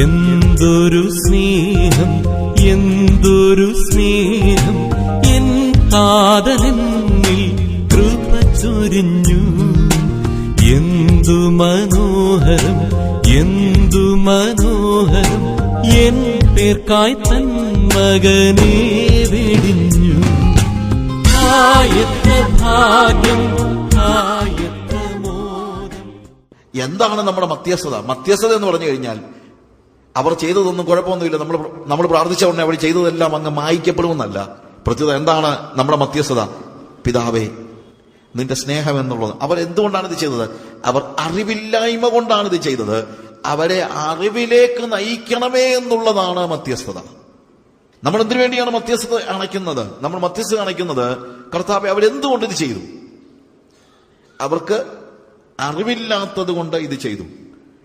എന്തൊരു സ്നേഹം എന്തൊരു സ്നേഹം. എൻ കാതലെന്നിൽ കൃപ ചൊരിഞ്ഞു. എന്തു മനോഹരം എന്തു മനോഹരം. എൻ പേർക്കായി തൻ മകനെ വെടിഞ്ഞു. ഭാഗ്യം എന്താണ് നമ്മുടെ മധ്യസ്ഥത? മധ്യസ്ഥത എന്ന് പറഞ്ഞു കഴിഞ്ഞാൽ അവർ ചെയ്തതൊന്നും കുഴപ്പമൊന്നുമില്ല. നമ്മൾ നമ്മൾ പ്രാർത്ഥിച്ച ഉടനെ അവർ ചെയ്തതെല്ലാം അങ്ങ് മായിക്കപ്പെടുമെന്നല്ല. പ്രത്യേകത എന്താണ് നമ്മുടെ മധ്യസ്ഥത? പിതാവേ നിന്റെ സ്നേഹം എന്നുള്ളത്. അവർ എന്തുകൊണ്ടാണ് ഇത് ചെയ്തത്? അവർ അറിവില്ലായ്മ കൊണ്ടാണ് ഇത് ചെയ്തത്. അവരെ അറിവിലേക്ക് നയിക്കണമേ എന്നുള്ളതാണ് മധ്യസ്ഥത. നമ്മൾ എന്തിനു വേണ്ടിയാണ് മധ്യസ്ഥത അണയ്ക്കുന്നത്? നമ്മൾ മധ്യസ്ഥത അണയ്ക്കുന്നത് കർത്താവെ അവരെന്തുകൊണ്ട് ഇത് ചെയ്തു? അവർക്ക് അറിവില്ലാത്തത് കൊണ്ട് ഇത് ചെയ്തു.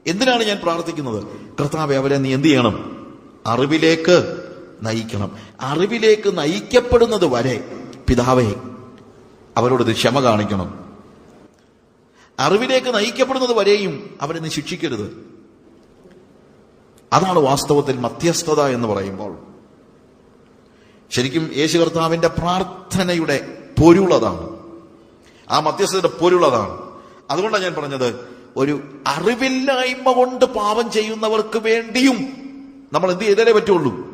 എന്തിനാണ് ഞാൻ പ്രാർത്ഥിക്കുന്നത്? കർത്താവെ അവരെ നീ എന്ത് ചെയ്യണം? അറിവിലേക്ക് നയിക്കണം. അറിവിലേക്ക് നയിക്കപ്പെടുന്നത് വരെ പിതാവേ അവരോട് ഇത് ക്ഷമ കാണിക്കണം. അറിവിലേക്ക് നയിക്കപ്പെടുന്നത് വരെയും അവരെ നീ ശിക്ഷിക്കരുത്. അതാണ് വാസ്തവത്തിൽ മധ്യസ്ഥത എന്ന് പറയുമ്പോൾ. ശരിക്കും യേശു കർത്താവിന്റെ പ്രാർത്ഥനയുടെ പൊരുളതാണ് ആ മധ്യസ്ഥതയുടെ പൊരുളതാണ് അതുകൊണ്ടാണ് ഞാൻ പറഞ്ഞത് ഒരു അറിവില്ലായ്മ കൊണ്ട് പാപം ചെയ്യുന്നവർക്ക് വേണ്ടിയും നമ്മൾ എന്ത് ചെയ്താലേ പറ്റുള്ളൂ?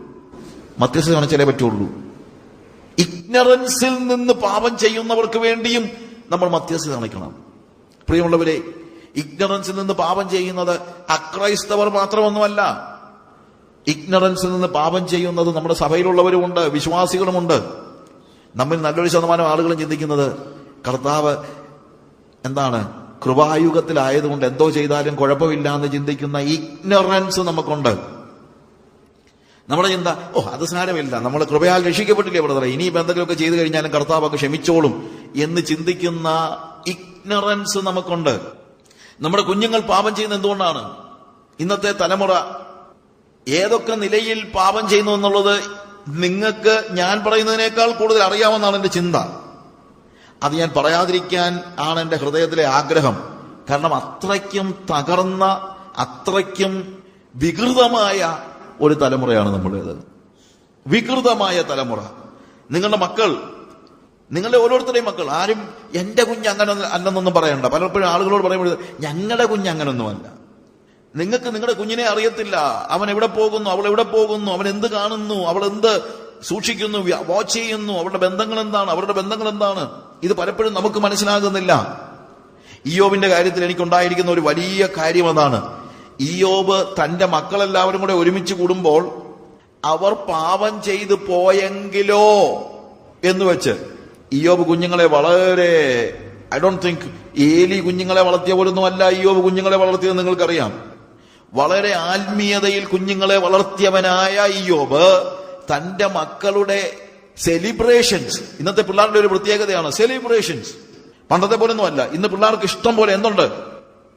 മധ്യസ്ഥ കാണിച്ചാലേ പറ്റുള്ളൂ. ഇഗ്നറൻസിൽ നിന്ന് പാപം ചെയ്യുന്നവർക്ക് വേണ്ടിയും നമ്മൾ മധ്യസ്ഥ കാണിക്കണം. പ്രിയമുള്ളവരെ ഇഗ്നറൻസിൽ നിന്ന് പാപം ചെയ്യുന്നത് അക്രൈസ്തവർ മാത്രമൊന്നുമല്ല. ഇഗ്നറൻസിൽ നിന്ന് പാപം ചെയ്യുന്നത് നമ്മുടെ സഭയിലുള്ളവരുമുണ്ട് വിശ്വാസികളുമുണ്ട്. നമ്മൾ നല്ലൊരു ശതമാനം ആളുകളും ചിന്തിക്കുന്നത് കർത്താവ് എന്താണ് കൃപായുഗത്തിലായതുകൊണ്ട് എന്തോ ചെയ്താലും കുഴപ്പമില്ല എന്ന് ചിന്തിക്കുന്ന ഇഗ്നറൻസ് നമുക്കുണ്ട്. നമ്മുടെ ചിന്ത ഓ അത് സാരമില്ല. നമ്മൾ കൃപയാൽ രക്ഷിക്കപ്പെട്ടില്ലേ ബ്രദറെ? ഇനിയിപ്പോ എന്തെങ്കിലുമൊക്കെ ചെയ്തു കഴിഞ്ഞാലും കർത്താവൊക്കെ ക്ഷമിച്ചോളും എന്ന് ചിന്തിക്കുന്ന ഇഗ്നറൻസ് നമുക്കുണ്ട്. നമ്മുടെ കുഞ്ഞുങ്ങൾ പാപം ചെയ്യുന്ന എന്തുകൊണ്ടാണ്? ഇന്നത്തെ തലമുറ ഏതൊക്കെ നിലയിൽ പാപം ചെയ്യുന്നു എന്നുള്ളത് നിങ്ങൾക്ക് ഞാൻ പറയുന്നതിനേക്കാൾ കൂടുതൽ അറിയാമെന്നാണ് എന്റെ ചിന്ത. അത് ഞാൻ പറയാതിരിക്കാൻ ആണ് എന്റെ ഹൃദയത്തിലെ ആഗ്രഹം. കാരണം അത്രയ്ക്കും തകർന്ന അത്രയ്ക്കും വികൃതമായ ഒരു തലമുറയാണ് നമ്മുടേത് വികൃതമായ തലമുറ. നിങ്ങളുടെ മക്കൾ നിങ്ങളുടെ ഓരോരുത്തരുടെയും മക്കൾ ആരും എന്റെ കുഞ്ഞ് അങ്ങനെ അല്ലെന്നൊന്നും പറയണ്ട. പലപ്പോഴും ആളുകളോട് പറയുമ്പോൾ ഞങ്ങളുടെ കുഞ്ഞ് അങ്ങനൊന്നുമല്ല നിങ്ങൾക്ക് നിങ്ങളുടെ കുഞ്ഞിനെ അറിയത്തില്ല. അവൻ എവിടെ പോകുന്നു അവൾ എവിടെ പോകുന്നു അവൻ എന്ത് കാണുന്നു അവൾ എന്ത് സൂക്ഷിക്കുന്നു വാച്ച് ചെയ്യുന്നു അവരുടെ ബന്ധങ്ങൾ എന്താണ് അവരുടെ ബന്ധങ്ങൾ എന്താണ്? ഇത് പലപ്പോഴും നമുക്ക് മനസ്സിലാകുന്നില്ല. ഇയോബിന്റെ കാര്യത്തിൽ എനിക്കുണ്ടായിരിക്കുന്ന ഒരു വലിയ കാര്യം അതാണ്. ഇയോബ് തന്റെ മക്കളെല്ലാവരും കൂടെ ഒരുമിച്ച് കൂടുമ്പോൾ അവർ പാപം ചെയ്തു പോയെങ്കിലോ എന്ന് വെച്ച് ഇയോബ് കുഞ്ഞുങ്ങളെ വളരെ ഐ ഡോണ്ട് തിങ്ക് ഏലി കുഞ്ഞുങ്ങളെ വളർത്തിയ പോലൊന്നും അല്ല ഇയോബ് കുഞ്ഞുങ്ങളെ വളർത്തിയത് നിങ്ങൾക്കറിയാം. വളരെ ആത്മീയതയിൽ കുഞ്ഞുങ്ങളെ വളർത്തിയവനായ ഇയോബ് തന്റെ മക്കളുടെ സെലിബ്രേഷൻസ് ഇന്നത്തെ പിള്ളേരുടെ ഒരു പ്രത്യേകതയാണ് സെലിബ്രേഷൻസ് പണ്ടത്തെ പോലൊന്നും അല്ല ഇന്ന് പിള്ളേർക്ക് ഇഷ്ടം പോലെ എന്തുണ്ട്?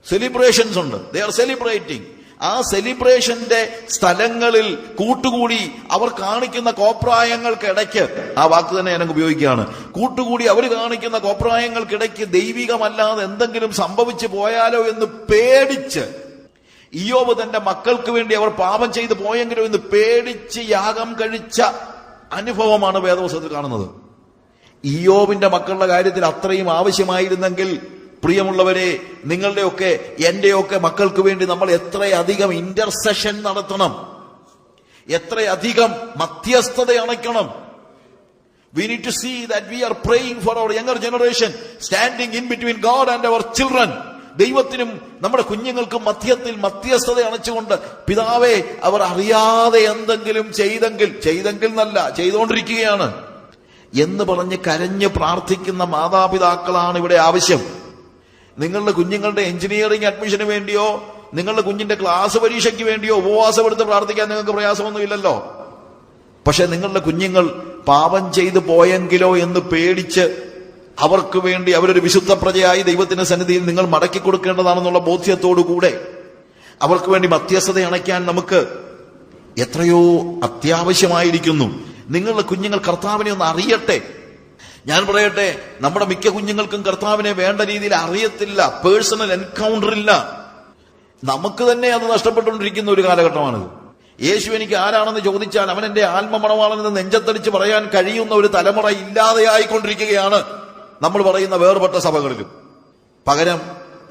സെലിബ്രേഷൻസ് ഉണ്ട്. ദേ ആർ സെലിബ്രേറ്റിംഗ് ആ സെലിബ്രേഷന്റെ സ്ഥലങ്ങളിൽ കൂട്ടുകൂടി അവർ കാണിക്കുന്ന കോപ്രായങ്ങൾക്കിടയ്ക്ക് ആ വാക്ക് തന്നെ ഞാൻ ഉപയോഗിക്കുകയാണ്. കൂട്ടുകൂടി അവർ കാണിക്കുന്ന കോപ്രായങ്ങൾക്കിടയ്ക്ക് ദൈവികമല്ലാതെ എന്തെങ്കിലും സംഭവിച്ചു പോയാലോ എന്ന് പേടിച്ച് ഇയോബ് തന്റെ മക്കൾക്ക് വേണ്ടി അവർ പാപം ചെയ്തു പോയെങ്കിലോ എന്ന് പേടിച്ച് യാഗം കഴിച്ച അനുഭവമാണ് വേദവസത്തിൽ കാണുന്നത്. ഇയോബിന്റെ മക്കളുടെ കാര്യത്തിൽ അത്രയും ആവശ്യമായിരുന്നെങ്കിൽ പ്രിയമുള്ളവരെ നിങ്ങളുടെയൊക്കെ എന്റെയൊക്കെ മക്കൾക്ക് വേണ്ടി നമ്മൾ എത്രയധികം ഇന്റർസെഷൻ നടത്തണം. എത്രയധികം മധ്യസ്ഥത അണയ്ക്കണം. We need to see that we are praying for our younger generation standing in between God and our children. ദൈവത്തിനും നമ്മുടെ കുഞ്ഞുങ്ങൾക്കും മധ്യത്തിൽ മധ്യസ്ഥത അണച്ചുകൊണ്ട് പിതാവെ അവർ അറിയാതെ എന്തെങ്കിലും ചെയ്തെങ്കിൽ ചെയ്തെങ്കിൽ എന്നല്ല ചെയ്തുകൊണ്ടിരിക്കുകയാണ് എന്ന് പറഞ്ഞ് കരഞ്ഞ് പ്രാർത്ഥിക്കുന്ന മാതാപിതാക്കളാണ് ഇവിടെ ആവശ്യം. നിങ്ങളുടെ കുഞ്ഞുങ്ങളുടെ എഞ്ചിനീയറിംഗ് അഡ്മിഷന് വേണ്ടിയോ നിങ്ങളുടെ കുഞ്ഞിന്റെ ക്ലാസ് പരീക്ഷയ്ക്ക് വേണ്ടിയോ ഉപവാസം എടുത്ത് പ്രാർത്ഥിക്കാൻ നിങ്ങൾക്ക് പ്രയാസമൊന്നുമില്ലല്ലോ. പക്ഷെ നിങ്ങളുടെ കുഞ്ഞുങ്ങൾ പാപം ചെയ്തു പോയെങ്കിലോ എന്ന് പേടിച്ച് അവർക്ക് വേണ്ടി അവരൊരു വിശുദ്ധ പ്രജയായി ദൈവത്തിന്റെ സന്നിധിയിൽ നിങ്ങൾ മടക്കി കൊടുക്കേണ്ടതാണെന്നുള്ള ബോധ്യത്തോടു കൂടെ അവർക്ക് വേണ്ടി മധ്യസ്ഥത അണയ്ക്കാൻ നമുക്ക് എത്രയോ അത്യാവശ്യമായിരിക്കുന്നു. നിങ്ങളുടെ കുഞ്ഞുങ്ങൾ കർത്താവിനെ ഒന്ന് അറിയട്ടെ. ഞാൻ പറയട്ടെ നമ്മുടെ മിക്ക കുഞ്ഞുങ്ങൾക്കും കർത്താവിനെ വേണ്ട രീതിയിൽ അറിയത്തില്ല പേഴ്സണൽ എൻകൗണ്ടർ ഇല്ല. നമുക്ക് തന്നെ അത് നഷ്ടപ്പെട്ടുകൊണ്ടിരിക്കുന്ന ഒരു കാലഘട്ടമാണിത്. യേശു എനിക്ക് ആരാണെന്ന് ചോദിച്ചാൽ അവൻ എന്റെ ആത്മമണവാളനെന്ന് നെഞ്ചത്തടിച്ച് പറയാൻ കഴിയുന്ന ഒരു തലമുറ ഇല്ലാതെയായിക്കൊണ്ടിരിക്കുകയാണ്. നമ്മൾ പറയുന്ന വേർപെട്ട സഭകളിലും. പകരം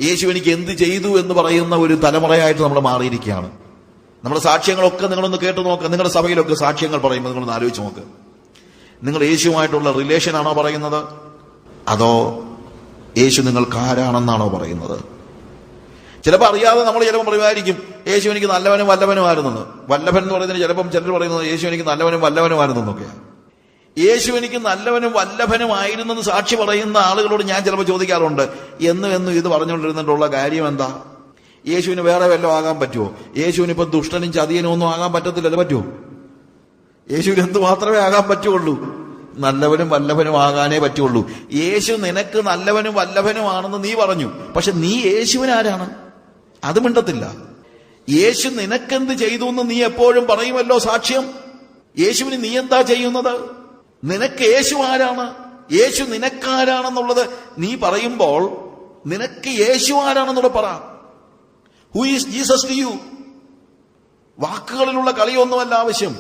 യേശു എനിക്ക് എന്ത് ചെയ്തു എന്ന് പറയുന്ന ഒരു തലമുറയായിട്ട് നമ്മൾ മാറിയിരിക്കുകയാണ്. നമ്മുടെ സാക്ഷ്യങ്ങളൊക്കെ നിങ്ങളൊന്ന് കേട്ട് നോക്ക്. നിങ്ങളുടെ സഭയിലൊക്കെ സാക്ഷ്യങ്ങൾ പറയുമ്പോൾ നിങ്ങളൊന്ന് ആലോചിച്ച് നോക്ക്. നിങ്ങൾ യേശുവുമായിട്ടുള്ള ആണോ പറയുന്നത്? അതോ യേശു നിങ്ങൾക്ക് ആരാണെന്നാണോ പറയുന്നത്? ചിലപ്പോൾ അറിയാതെ നമ്മൾ ചിലപ്പോൾ പറയുമായിരിക്കും യേശു എനിക്ക് നല്ലവനും വല്ലവനുമായിരുന്നെന്ന്. വല്ലഭൻ എന്ന് പറയുന്നതിന് ചിലപ്പം ചിലർ പറയുന്നത് യേശു എനിക്ക് നല്ലവനും വല്ലവനുമായിരുന്നെന്നൊക്കെയാണ്. യേശു എനിക്ക് നല്ലവനും വല്ലഭനും ആയിരുന്നെന്ന് സാക്ഷി പറയുന്ന ആളുകളോട് ഞാൻ ചിലപ്പോൾ ചോദിക്കാറുണ്ട്. എന്നും എന്നും ഇത് പറഞ്ഞുകൊണ്ടിരുന്നിട്ടുള്ള കാര്യം എന്താ? യേശുവിന് വേറെ വല്ലതും ആകാൻ പറ്റുമോ യേശുവിന് ഇപ്പൊ ദുഷ്ടനും ചതിയനും ഒന്നും ആകാൻ പറ്റത്തില്ലല്ലോ പറ്റുമോ യേശുവിന് എന്ത് മാത്രമേ ആകാൻ പറ്റുള്ളൂ? നല്ലവനും വല്ലഭനും ആകാനേ പറ്റുള്ളൂ. യേശു നിനക്ക് നല്ലവനും വല്ലഭനുമാണെന്ന് നീ പറഞ്ഞു. പക്ഷെ നീ യേശുവിനാരാണ് അത് മിണ്ടത്തില്ല. യേശു നിനക്കെന്ത് ചെയ്തു എന്ന് നീ എപ്പോഴും പറയുമല്ലോ സാക്ഷ്യം. യേശുവിന് നീ എന്താ ചെയ്യുന്നത്? നിനക്ക് യേശു ആരാണ്? യേശു നിനക്കാരാണെന്നുള്ളത് നീ പറയുമ്പോൾ നിനക്ക് യേശു ആരാണെന്നുള്ള പറ. Who is Jesus to you വാക്കുകളിലുള്ള കളിയൊന്നുമല്ല ആവശ്യം.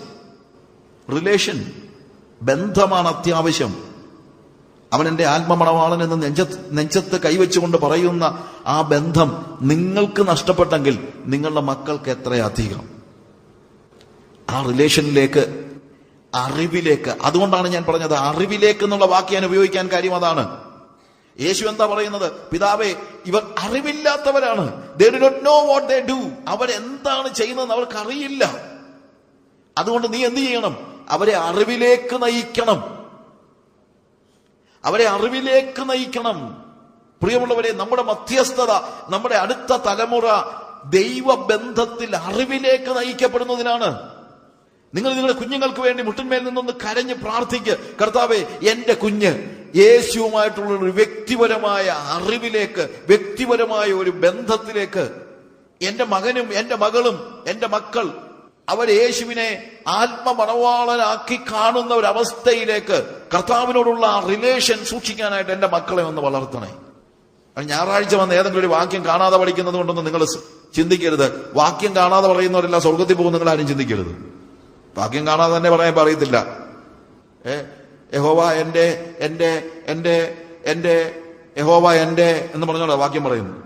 റിലേഷൻ ബന്ധമാണ് അത്യാവശ്യം. അവൻ എന്റെ ആത്മമണവാളൻ എന്ന് നെഞ്ചത്ത് നെഞ്ചത്ത് കൈവച്ചുകൊണ്ട് പറയുന്ന ആ ബന്ധം നിങ്ങൾക്ക് നഷ്ടപ്പെട്ടെങ്കിൽ നിങ്ങളുടെ മക്കൾക്ക് എത്രയധികം? ആ റിലേഷനിലേക്ക് അറിവിലേക്ക്. അതുകൊണ്ടാണ് ഞാൻ പറഞ്ഞത് അറിവിലേക്ക് എന്നുള്ള വാക്ക് ഞാൻ ഉപയോഗിക്കാൻ കാര്യം അതാണ്. യേശു എന്താ പറയുന്നത്? പിതാവേ ഇവർ അറിവില്ലാത്തവരാണ്. They do know what they do അവരെന്താണ് ചെയ്യുന്നതെന്ന് അവർക്ക് അറിയില്ല അതുകൊണ്ട് നീ എന്ത് ചെയ്യണം? അവരെ അറിവിലേക്ക് നയിക്കണം. അവരെ അറിവിലേക്ക് നയിക്കണം. പ്രിയമുള്ളവരെ നമ്മുടെ മധ്യസ്ഥത നമ്മുടെ അടുത്ത തലമുറ ദൈവബന്ധത്തിൽ അറിവിലേക്ക് നയിക്കപ്പെടുന്നതിനാണ്. നിങ്ങൾ നിങ്ങളുടെ കുഞ്ഞുങ്ങൾക്ക് വേണ്ടി മുട്ടിന്മേൽ നിന്നൊന്ന് കരഞ്ഞ് പ്രാർത്ഥിക്ക്. കർത്താവെ എന്റെ കുഞ്ഞ് യേശുവുമായിട്ടുള്ള ഒരു വ്യക്തിപരമായ അറിവിലേക്ക് വ്യക്തിപരമായ ഒരു ബന്ധത്തിലേക്ക് എന്റെ മകനും എന്റെ മകളും എന്റെ മക്കൾ അവർ യേശുവിനെ ആത്മമണവാളനാക്കി കാണുന്ന ഒരു അവസ്ഥയിലേക്ക് കർത്താവിനോടുള്ള ആ റിലേഷൻ സൂക്ഷിക്കാനായിട്ട് എന്റെ മക്കളെ ഒന്ന് വളർത്തണേ. ഞായറാഴ്ച വന്ന് ഏതെങ്കിലും ഒരു വാക്യം കാണാതെ പഠിക്കുന്നത് കൊണ്ടൊന്നും നിങ്ങൾ ചിന്തിക്കരുത്. വാക്യം കാണാതെ പറയുന്നവരെല്ലാം സ്വർഗത്തിൽ പോകും നിങ്ങൾ ആരും ചിന്തിക്കരുത്. വാക്യം കാണാതെ തന്നെ പറയാൻ പറയത്തില്ല. ഏ? യഹോവ എന്റെ എന്റെ എന്റെ എന്റെ യഹോവ എന്റെ എന്ന് പറഞ്ഞോളാം വാക്യം പറയുന്നു.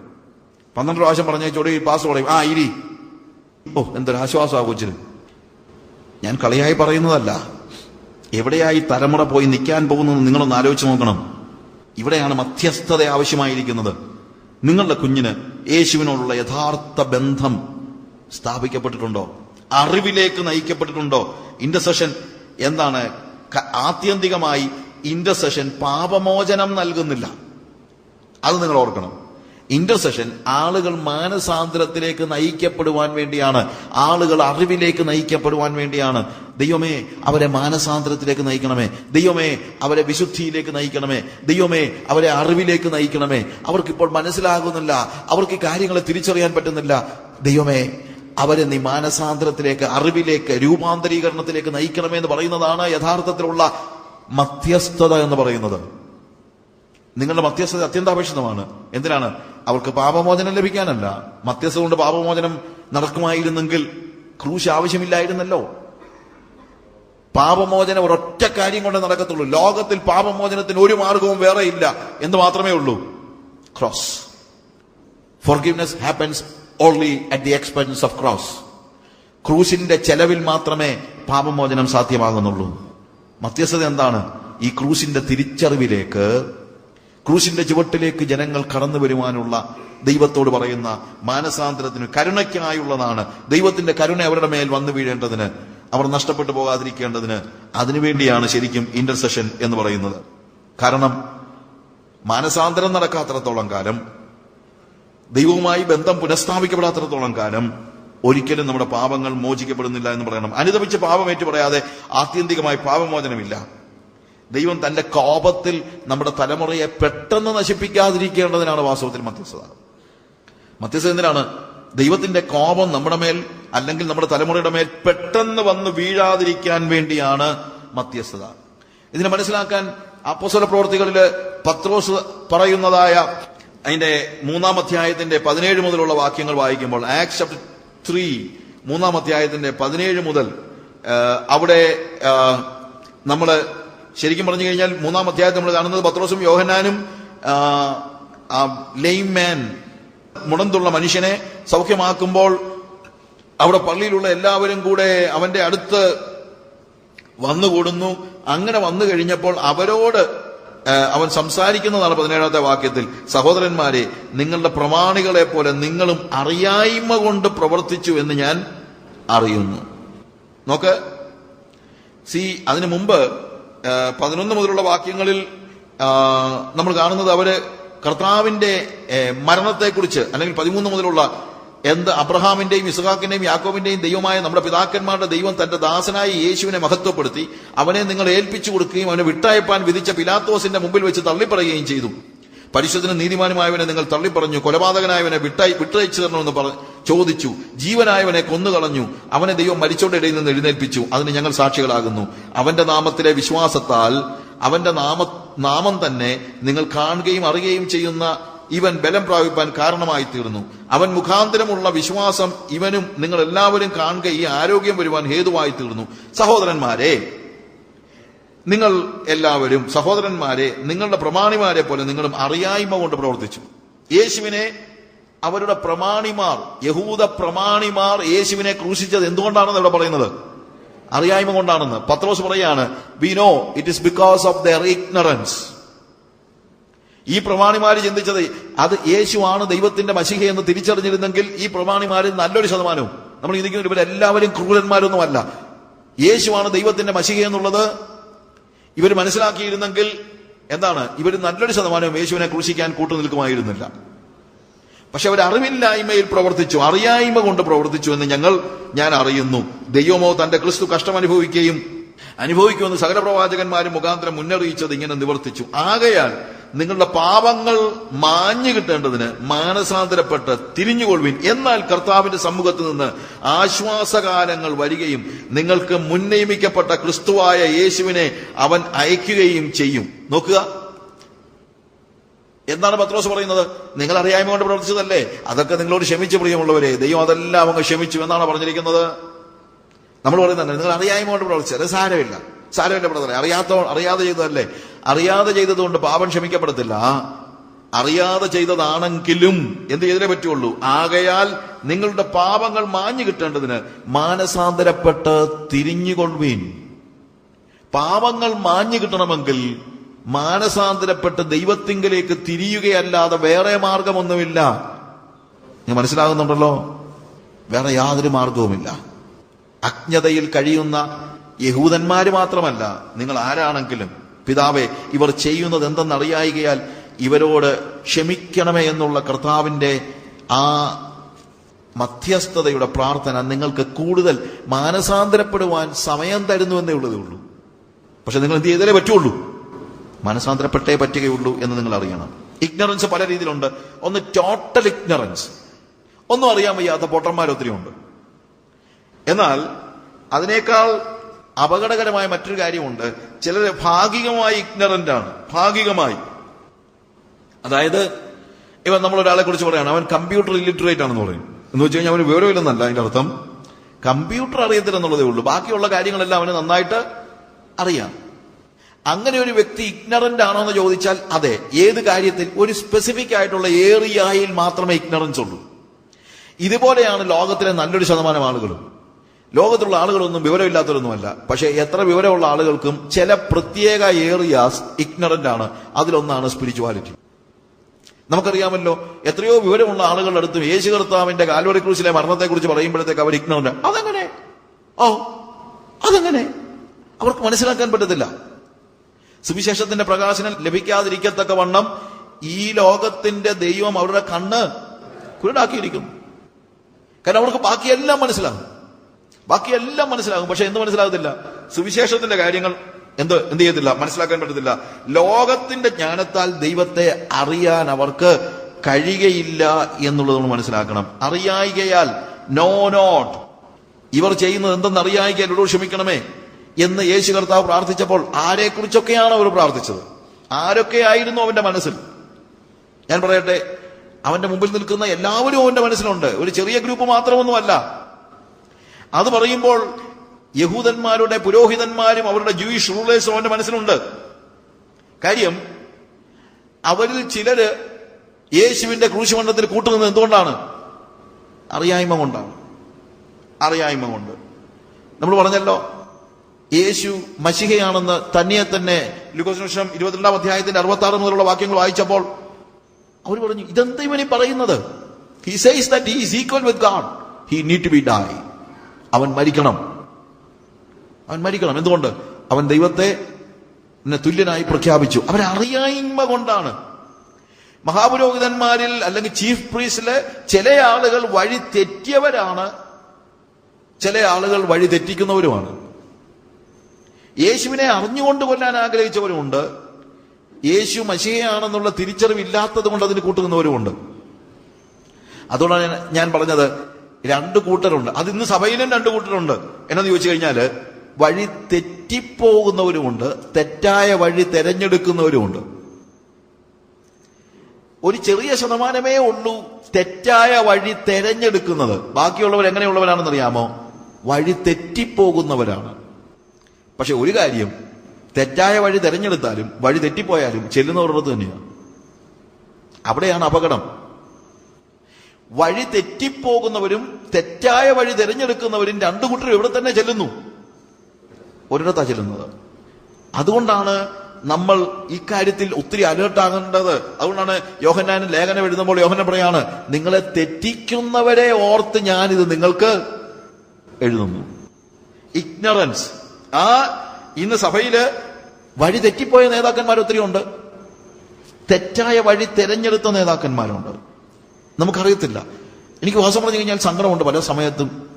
പന്ത്രണ്ട് പ്രാവശ്യം പറഞ്ഞ ചൊടി പാസ് പറയും. ആ ഇരി. ഓ എന്തൊരു ആ കൊച്ചിന്. ഞാൻ കളിയായി പറയുന്നതല്ല. എവിടെയായി തലമുറ പോയി നിൽക്കാൻ പോകുന്നത് നിങ്ങളൊന്ന് ആലോചിച്ച് നോക്കണം. ഇവിടെയാണ് മധ്യസ്ഥത ആവശ്യമായിരിക്കുന്നത്. നിങ്ങളുടെ കുഞ്ഞിന് യേശുവിനോടുള്ള യഥാർത്ഥ ബന്ധം സ്ഥാപിക്കപ്പെട്ടിട്ടുണ്ടോ? അറിവിലേക്ക് നയിക്കപ്പെട്ടിട്ടുണ്ടോ? ഇന്റർസെഷൻ എന്താണ്? ആത്യന്തികമായി ഇന്റർസെഷൻ പാപമോചനം നൽകുന്നില്ല. അത് നിങ്ങൾ ഓർക്കണം. ഇന്റർസെഷൻ ആളുകൾ മാനസാന്തരത്തിലേക്ക് നയിക്കപ്പെടുവാൻ വേണ്ടിയാണ്. ആളുകൾ അറിവിലേക്ക് നയിക്കപ്പെടുവാൻ വേണ്ടിയാണ്. ദൈവമേ അവരെ മാനസാന്തരത്തിലേക്ക് നയിക്കണമേ. ദൈവമേ അവരെ വിശുദ്ധിയിലേക്ക് നയിക്കണമേ. ദൈവമേ അവരെ അറിവിലേക്ക് നയിക്കണമേ. അവർക്കിപ്പോൾ മനസ്സിലാകുന്നില്ല. അവർക്ക് കാര്യങ്ങളെ തിരിച്ചറിയാൻ പറ്റുന്നില്ല. ദൈവമേ അവരെ നീ മാനസാന്തരത്തിലേക്ക് അറിവിലേക്ക് രൂപാന്തരീകരണത്തിലേക്ക് നയിക്കണമെന്ന് പറയുന്നതാണ് യഥാർത്ഥത്തിലുള്ള മധ്യസ്ഥത എന്ന് പറയുന്നത്. നിങ്ങളുടെ മധ്യസ്ഥത അത്യന്താപേക്ഷിതമാണ്. എന്തിനാണ്? അവർക്ക് പാപമോചനം ലഭിക്കാനല്ല. മധ്യസ്ഥ കൊണ്ട് പാപമോചനം നടക്കുമായിരുന്നെങ്കിൽ ക്രൂശ് ആവശ്യമില്ലായിരുന്നല്ലോ. പാപമോചനം ഒരൊറ്റ കാര്യം കൊണ്ട് നടക്കത്തുള്ളൂ. ലോകത്തിൽ പാപമോചനത്തിന് ഒരു മാർഗവും വേറെ ഇല്ല എന്ന് മാത്രമേ ഉള്ളൂ. Cross forgiveness happens only at the expense of cross ക്രൂശിന്റെ ചെലവിൽ മാത്രമേ പാപമോചനം സാധ്യമാകുന്നുള്ളൂ. മധ്യസ്ഥത എന്താണ്? ഈ ക്രൂശിന്റെ തിരിച്ചറിവിലേക്ക് ക്രൂശിന്റെ ചുവട്ടിലേക്ക് ജനങ്ങൾ കടന്നു വരുവാനുള്ള ദൈവത്തോട് പറയുന്ന മാനസാന്തരത്തിന് കരുണയ്ക്കായുള്ളതാണ്. ദൈവത്തിന്റെ കരുണ അവരുടെ മേൽ വന്നു വീഴേണ്ടതിന് അവർ നഷ്ടപ്പെട്ടു പോകാതിരിക്കേണ്ടതിന് അതിനുവേണ്ടിയാണ് ശരിക്കും ഇന്റർസെഷൻ എന്ന് പറയുന്നത്. കാരണം മാനസാന്തരം നടക്കാത്തത്രത്തോളം കാലം ദൈവവുമായി ബന്ധം പുനഃസ്ഥാപിക്കപ്പെടാത്തിടത്തോളം കാലം ഒരിക്കലും നമ്മുടെ പാപങ്ങൾ മോചിക്കപ്പെടുന്നില്ല എന്ന് പറയണം. അനുദപിച്ച് പാപമേറ്റു പറയാതെ ആത്യന്തികമായി പാപമോചനമില്ല. ദൈവം തന്റെ കോപത്തിൽ നമ്മുടെ തലമുറയെ പെട്ടെന്ന് നശിപ്പിക്കാതിരിക്കേണ്ടതിനാണ് വാസ്തവത്തിൽ മധ്യസ്ഥത മധ്യസ്ഥത എന്തിനാണ്? ദൈവത്തിന്റെ കോപം നമ്മുടെ മേൽ അല്ലെങ്കിൽ നമ്മുടെ തലമുറയുടെ മേൽ പെട്ടെന്ന് വന്ന് വീഴാതിരിക്കാൻ വേണ്ടിയാണ് മധ്യസ്ഥത ഇതിനെ മനസ്സിലാക്കാൻ അപ്പസ്വല പ്രവർത്തികളിൽ പത്രോസ് പറയുന്നതായ അതിന്റെ മൂന്നാം അധ്യായത്തിന്റെ പതിനേഴ് മുതലുള്ള വാക്യങ്ങൾ വായിക്കുമ്പോൾ ആക്ട് ചാപ്റ്റർ ത്രീ മൂന്നാം അധ്യായത്തിന്റെ പതിനേഴ് മുതൽ അവിടെ നമ്മൾ ശരിക്കും പറഞ്ഞു കഴിഞ്ഞാൽ മൂന്നാം അധ്യായത്തിൽ നമ്മൾ കാണുന്നത് പത്രോസും യോഹനാനും ലെയിം മാൻ മുടന്തുള്ള മനുഷ്യനെ സൗഖ്യമാക്കുമ്പോൾ അവിടെ പള്ളിയിലുള്ള എല്ലാവരും കൂടെ അവന്റെ അടുത്ത് വന്നുകൂടുന്നു. അങ്ങനെ വന്നു കഴിഞ്ഞപ്പോൾ അവരോട് അവൻ സംസാരിക്കുന്നതാണ് പതിനേഴാമത്തെ വാക്യത്തിൽ. സഹോദരന്മാരെ നിങ്ങളുടെ പ്രമാണികളെ പോലെ നിങ്ങളും അറിയായ്മ കൊണ്ട് പ്രവർത്തിച്ചു എന്ന് ഞാൻ അറിയുന്നു. നോക്ക്. സി അതിനു മുമ്പ് പതിനൊന്ന് മുതലുള്ള വാക്യങ്ങളിൽ നമ്മൾ കാണുന്നത് അവർ കർത്താവിന്റെ മരണത്തെക്കുറിച്ച് അല്ലെങ്കിൽ പതിമൂന്ന് മുതലുള്ള എന്ത് അബ്രഹാമിന്റെയും ഇസ്ഹാക്കിന്റെയും യാക്കോബിന്റെയും ദൈവമായ നമ്മുടെ പിതാക്കന്മാരുടെ ദൈവം തന്റെ ദാസനായ യേശുവിനെ മഹത്വപ്പെടുത്തി അവനെ നിങ്ങൾ ഏൽപ്പിച്ചു കൊടുക്കുകയും അവനെ വിട്ടയപ്പാൻ വിധിച്ച പിലാത്തോസിന്റെ മുമ്പിൽ വെച്ച് തള്ളിപ്പറയുകയും ചെയ്തു. പരിശുദ്ധനും നീതിമാനുമായവനെ നിങ്ങൾ തള്ളിപ്പറഞ്ഞു കൊലപാതകനായവനെ വിട്ടായി വിട്ടയച്ചു തരണമെന്ന് പറ ചോദിച്ചു. ജീവനായവനെ കൊന്നുകളഞ്ഞു. അവനെ ദൈവം മരിച്ചോടെ ഇടയിൽ നിന്ന് എഴുന്നേൽപ്പിച്ചു. അതിന് ഞങ്ങൾ സാക്ഷികളാകുന്നു. അവന്റെ നാമത്തിലെ വിശ്വാസത്താൽ അവന്റെ നാമ നാമം തന്നെ നിങ്ങൾ കാണുകയും അറിയുകയും ചെയ്യുന്ന ഇവൻ ബലം പ്രാപിപ്പാൻ കാരണമായി തീർന്നു. അവൻ മുഖാന്തരമുള്ള വിശ്വാസം ഇവനും നിങ്ങൾ എല്ലാവരും കാണുക ഈ ആരോഗ്യം വരുവാൻ ഹേതുവായി തീർന്നു. സഹോദരന്മാരെ നിങ്ങൾ എല്ലാവരും സഹോദരന്മാരെ നിങ്ങളുടെ പ്രമാണിമാരെ പോലെ നിങ്ങളും അറിയായ്മ കൊണ്ട് പ്രവർത്തിച്ചു. യേശുവിനെ അവരുടെ പ്രമാണിമാർ യഹൂദ പ്രമാണിമാർ യേശുവിനെ ക്രൂശിച്ചത് എന്തുകൊണ്ടാണെന്ന് ഇവിടെ പറയുന്നത്? അറിയായ്മ കൊണ്ടാണെന്ന്. പത്രോസ് പറയാണ് we know it is because of their ignorance ഈ പ്രമാണിമാര് ചിന്തിച്ചത് അത് യേശുവാണ് ദൈവത്തിന്റെ മഷിഹ എന്ന് തിരിച്ചറിഞ്ഞിരുന്നെങ്കിൽ ഈ പ്രമാണിമാരിൽ നല്ലൊരു ശതമാനവും. നമ്മൾ ചിന്തിക്കുന്ന ഇവരെല്ലാവരും ക്രൂരന്മാരൊന്നുമല്ല. യേശുവാണ് ദൈവത്തിന്റെ മഷിഹ എന്നുള്ളത് ഇവർ മനസ്സിലാക്കിയിരുന്നെങ്കിൽ എന്താണ്? ഇവർ നല്ലൊരു ശതമാനവും യേശുവിനെ ക്രൂശിക്കാൻ കൂട്ടു നിൽക്കുമായിരുന്നില്ല പക്ഷെ അവർ അറിവില്ലായ്മയിൽ പ്രവർത്തിച്ചു അറിയായ്മ കൊണ്ട് പ്രവർത്തിച്ചു എന്ന് ഞങ്ങൾ ഞാൻ അറിയുന്നു. ദൈവമോ തന്റെ ക്രിസ്തു കഷ്ടം അനുഭവിക്കുകയും അനുഭവിക്കുമെന്ന് സകല പ്രവാചകന്മാരും മുഖാന്തരം മുന്നറിയിച്ചത് ഇങ്ങനെ നിവർത്തിച്ചു. ആകയാൽ നിങ്ങളുടെ പാപങ്ങൾ മാഞ്ഞു കിട്ടേണ്ടതിന് മാനസാന്തരപ്പെട്ട് തിരിഞ്ഞുകൊള്ളുവിൻ. എന്നാൽ കർത്താവിന്റെ സമ്മുഖത്ത് നിന്ന് ആശ്വാസകാലങ്ങൾ വരികയും നിങ്ങൾക്ക് മുൻനിയമിക്കപ്പെട്ട ക്രിസ്തുവായ യേശുവിനെ അവൻ അയക്കുകയും ചെയ്യും. നോക്കുക. എന്താണ് പത്രോസ് പറയുന്നത്? നിങ്ങൾ അറിയായ്മ കൊണ്ട് പ്രവർത്തിച്ചതല്ലേ? അതൊക്കെ നിങ്ങളോട് ക്ഷമിച്ചു പ്രിയമുള്ളവരെ ദൈവം അതെല്ലാം അങ്ങ് ക്ഷമിച്ചു എന്നാണ് പറഞ്ഞിരിക്കുന്നത്. നമ്മൾ പറയുന്നത് നിങ്ങൾ അറിയായ്മ കൊണ്ട് പ്രവർത്തിച്ചത് സാരമില്ല. സാരമില്ല ബ്രദറെ. അറിയാത്ത അറിയാതെ ചെയ്തതല്ലേ? അറിയാതെ ചെയ്തതുകൊണ്ട് പാപം ക്ഷമിക്കപ്പെടത്തില്ല. അറിയാതെ ചെയ്തതാണെങ്കിലും എന്ത് ചെയ്തേ പറ്റുള്ളൂ. ആകയാൽ നിങ്ങളുടെ പാപങ്ങൾ മാഞ്ഞു കിട്ടേണ്ടതിന് മാനസാന്തരപ്പെട്ട് തിരിഞ്ഞുകൊള്ളുവീൻ. പാപങ്ങൾ മാഞ്ഞു കിട്ടണമെങ്കിൽ മാനസാന്തരപ്പെട്ട് ദൈവത്തിങ്കലേക്ക് തിരിയുകയല്ലാതെ വേറെ മാർഗമൊന്നുമില്ല. നിങ്ങൾ മനസ്സിലാകുന്നുണ്ടല്ലോ? വേറെ യാതൊരു മാർഗവുമില്ല. അജ്ഞതയിൽ കഴിയുന്ന യഹൂദന്മാര് മാത്രമല്ല. നിങ്ങൾ ആരാണെങ്കിലും പിതാവെ ഇവർ ചെയ്യുന്നത് എന്തെന്നറിയായികയാൽ ഇവരോട് ക്ഷമിക്കണമേ എന്നുള്ള കർത്താവിന്റെ ആ മധ്യസ്ഥതയുടെ പ്രാർത്ഥന നിങ്ങൾക്ക് കൂടുതൽ മാനസാന്തരപ്പെടുവാൻ സമയം തരുന്നു എന്നേ ഉള്ളതേ ഉള്ളൂ. പക്ഷെ നിങ്ങൾ എന്ത് ചെയ്താലേ പറ്റുള്ളൂ. മനസാന്തരപ്പെട്ടേ പറ്റുകയുള്ളൂ എന്ന് നിങ്ങൾ അറിയണം. ഇഗ്നറൻസ് പല രീതിയിലുണ്ട്. ഒന്ന് ടോട്ടൽ ഇഗ്നറൻസ്. ഒന്നും അറിയാൻ വയ്യാത്ത പൊട്ടന്മാർ ഒത്തിരി ഉണ്ട് എന്നാൽ അതിനേക്കാൾ അപകടകരമായ മറ്റൊരു കാര്യമുണ്ട്. ചിലർ ഭാഗികമായി ഇഗ്നറന്റ് ആണ്. ഭാഗികമായി. അതായത് ഇവ നമ്മൾ ഒരാളെ കുറിച്ച് പറയാണ്. അവൻ കമ്പ്യൂട്ടർ ഇല്ലിറ്ററേറ്റ് ആണെന്ന് പറയും. എന്ന് വെച്ച് കഴിഞ്ഞാൽ അവന് വിവരമില്ലെന്നല്ല അതിന്റെ അർത്ഥം. കമ്പ്യൂട്ടർ അറിയത്തില്ല എന്നുള്ളതേ ഉള്ളൂ. ബാക്കിയുള്ള കാര്യങ്ങളെല്ലാം അവന് നന്നായിട്ട് അറിയാം. അങ്ങനെ ഒരു വ്യക്തി ഇഗ്നറന്റ് ആണോ എന്ന് ചോദിച്ചാൽ അതെ. ഏത് കാര്യത്തിൽ? ഒരു സ്പെസിഫിക് ആയിട്ടുള്ള ഏറിയായിൽ മാത്രമേ ഇഗ്നറൻസ് ഉള്ളൂ. ഇതുപോലെയാണ് ലോകത്തിലെ നല്ലൊരു ശതമാനം ആളുകളും. ലോകത്തുള്ള ആളുകളൊന്നും വിവരമില്ലാത്തവരൊന്നുമല്ല. പക്ഷേ എത്ര വിവരമുള്ള ആളുകൾക്കും ചില പ്രത്യേക ഏറിയാസ് ഇഗ്നറന്റ് ആണ്. അതിലൊന്നാണ് സ്പിരിച്വാലിറ്റി നമുക്കറിയാമല്ലോ എത്രയോ വിവരമുള്ള ആളുകളുടെ അടുത്തും യേശു കർത്താവിന്റെ കാൽവറി ക്രൂസിലെ മരണത്തെക്കുറിച്ച് പറയുമ്പോഴത്തേക്ക് അവർ ഇഗ്നറന്റ് അതെങ്ങനെ? ഓ അതെങ്ങനെ? അവർക്ക് മനസ്സിലാക്കാൻ പറ്റത്തില്ല. സുവിശേഷത്തിന്റെ പ്രകാശനം ലഭിക്കാതിരിക്കത്തക്ക വണ്ണം ഈ ലോകത്തിന്റെ ദൈവം അവരുടെ കണ്ണ് കുരുടാക്കിയിരിക്കുന്നു. കാരണം അവർക്ക് ബാക്കിയെല്ലാം മനസ്സിലാകും. ബാക്കിയെല്ലാം മനസ്സിലാകും. പക്ഷെ എന്ത് മനസ്സിലാകത്തില്ല. സുവിശേഷത്തിന്റെ കാര്യങ്ങൾ എന്ത് എന്ത് ചെയ്യത്തില്ല? മനസ്സിലാക്കാൻ പറ്റത്തില്ല. ലോകത്തിന്റെ ജ്ഞാനത്താൽ ദൈവത്തെ അറിയാൻ അവർക്ക് കഴിയുകയില്ല എന്നുള്ളത് നമ്മൾ മനസ്സിലാക്കണം. അറിയായികയാൽ നോ നോട്ട് ഇവർ ചെയ്യുന്നത് എന്തെന്ന് അറിയായികയാൽ ഇവരോട് ക്ഷമിക്കണമേ എന്ന് യേശു കർത്താവ് പ്രാർത്ഥിച്ചപ്പോൾ ആരെക്കുറിച്ചൊക്കെയാണ് അവർ പ്രാർത്ഥിച്ചത്? ആരൊക്കെയായിരുന്നു അവന്റെ മനസ്സിൽ? ഞാൻ പറയട്ടെ അവന്റെ മുമ്പിൽ നിൽക്കുന്ന എല്ലാവരും അവന്റെ മനസ്സിലുണ്ട്. ഒരു ചെറിയ ഗ്രൂപ്പ് മാത്രമൊന്നുമല്ല. അത് പറയുമ്പോൾ യഹൂദന്മാരുടെ പുരോഹിതന്മാരും അവരുടെ ജൂയിഷ് റൂളേഴ്സും അവന്റെ മനസ്സിലുണ്ട്. കാര്യം അവരിൽ ചിലര് യേശുവിന്റെ ക്രൂശുമണ്ഡത്തിൽ കൂട്ടുനിന്നത് എന്തുകൊണ്ടാണ്? അറിയായ്മ കൊണ്ടാണ്. അറിയായ്മ കൊണ്ട്. നമ്മൾ പറഞ്ഞല്ലോ യേശു മഷിഹയാണെന്ന് തന്നെ തന്നെ ലുക്കോസിനുഷം ഇരുപത്തിരണ്ടാം അധ്യായത്തിന്റെ അറുപത്തി ആറ് മുതലുള്ള വാക്യങ്ങൾ വായിച്ചപ്പോൾ അവർ പറഞ്ഞു ഇതെന്താ ഇവനീ പറയുന്നത്? He says that he is equal with God he need to be die അവൻ മരിക്കണം. അവൻ മരിക്കണം. എന്തുകൊണ്ട്? അവൻ ദൈവത്തെ തുല്യനായി പ്രഖ്യാപിച്ചു. അവരറിയായ്മ കൊണ്ടാണ്. മഹാപുരോഹിതന്മാരിൽ അല്ലെങ്കിൽ ചീഫ് പ്രീസ്റ്റിലെ ചില ആളുകൾ വഴി തെറ്റിയവരാണ്. ചില ആളുകൾ വഴി തെറ്റിക്കുന്നവരുമാണ്. യേശുവിനെ അറിഞ്ഞുകൊണ്ട് കൊല്ലാൻ ആഗ്രഹിച്ചവരുമുണ്ട്. യേശു മഷിയാണെന്നുള്ള തിരിച്ചറിവില്ലാത്തത് കൊണ്ട് അതിന് കൂട്ടുനിന്നവരുമുണ്ട്. അതുകൊണ്ടാണ് ഞാൻ പറഞ്ഞത് രണ്ട് കൂട്ടരുണ്ട്. അത് ഇന്ന് സഭയിലും രണ്ട് കൂട്ടരുണ്ട്. എന്നാന്ന് ചോദിച്ചു കഴിഞ്ഞാൽ വഴി തെറ്റിപ്പോകുന്നവരുമുണ്ട് തെറ്റായ വഴി തെരഞ്ഞെടുക്കുന്നവരുമുണ്ട്. ഒരു ചെറിയ ശതമാനമേ ഉള്ളൂ തെറ്റായ വഴി തെരഞ്ഞെടുക്കുന്നത്. ബാക്കിയുള്ളവർ എങ്ങനെയുള്ളവരാണെന്ന് അറിയാമോ വഴി തെറ്റിപ്പോകുന്നവരാണ്. പക്ഷെ ഒരു കാര്യം തെറ്റായ വഴി തെരഞ്ഞെടുത്താലും വഴി തെറ്റിപ്പോയാലും ചെല്ലുന്നവരുടെ തന്നെയാണ്. അവിടെയാണ് അപകടം. വഴി തെറ്റിപ്പോകുന്നവരും തെറ്റായ വഴി തിരഞ്ഞെടുക്കുന്നവരും രണ്ടു കൂട്ടരും ഇവിടെ തന്നെ ചെല്ലുന്നു. ഒരിടത്താ ചെല്ലുന്നത്. അതുകൊണ്ടാണ് നമ്മൾ ഇക്കാര്യത്തിൽ ഒത്തിരി അലേർട്ടാകേണ്ടത് അതുകൊണ്ടാണ് യോഹന്നാൻ ലേഖനം എഴുതുമ്പോൾ യോഹന പറയാണ് നിങ്ങളെ തെറ്റിക്കുന്നവരെ ഓർത്ത് ഞാൻ ഇത് നിങ്ങൾക്ക് എഴുതുന്നു. ഇഗ്നറൻസ് ആ ഇന്ന് സഭയിൽ വഴി തെറ്റിപ്പോയ നേതാക്കന്മാർ ഒത്തിരി ഉണ്ട് തെറ്റായ വഴി തെരഞ്ഞെടുത്ത നേതാക്കന്മാരുണ്ട്. നമുക്കറിയത്തില്ല. എനിക്ക് വാസം പറഞ്ഞു കഴിഞ്ഞാൽ സങ്കടമുണ്ട് പല സമയത്തും.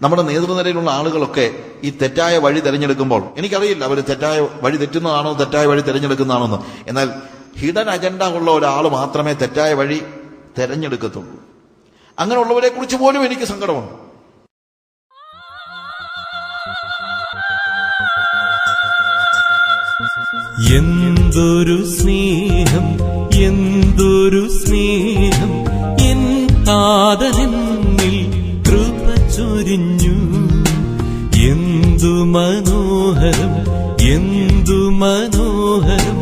നമ്മുടെ നേതൃനിരയിലുള്ള ആളുകളൊക്കെ ഈ തെറ്റായ വഴി തിരഞ്ഞെടുക്കുമ്പോൾ എനിക്കറിയില്ല അവർ തെറ്റായ വഴി തെറ്റുന്നതാണോ തെറ്റായ വഴി തിരഞ്ഞെടുക്കുന്നതാണോ എന്ന് എന്നാൽ ഹിഡൻ അജണ്ട ഉള്ള ഒരാൾ മാത്രമേ തെറ്റായ വഴി തിരഞ്ഞെടുക്കത്തുള്ളൂ. അങ്ങനെയുള്ളവരെ കുറിച്ച് പോലും എനിക്ക് സങ്കടമുണ്ട്. എന്തൊരു സ്നേഹം എന്തൊരു സ്നേഹം. മനോഹരം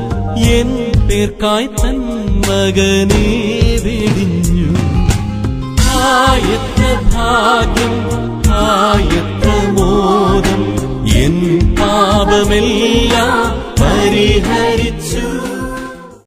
എൻ പേർക്കായി തൻ മകനെ വെടിഞ്ഞു. ആയത്ര ഭാഗ്യം ആയത്ര മോദം എൻ പാപമെല്ലാം പരിഹരിച്ചു.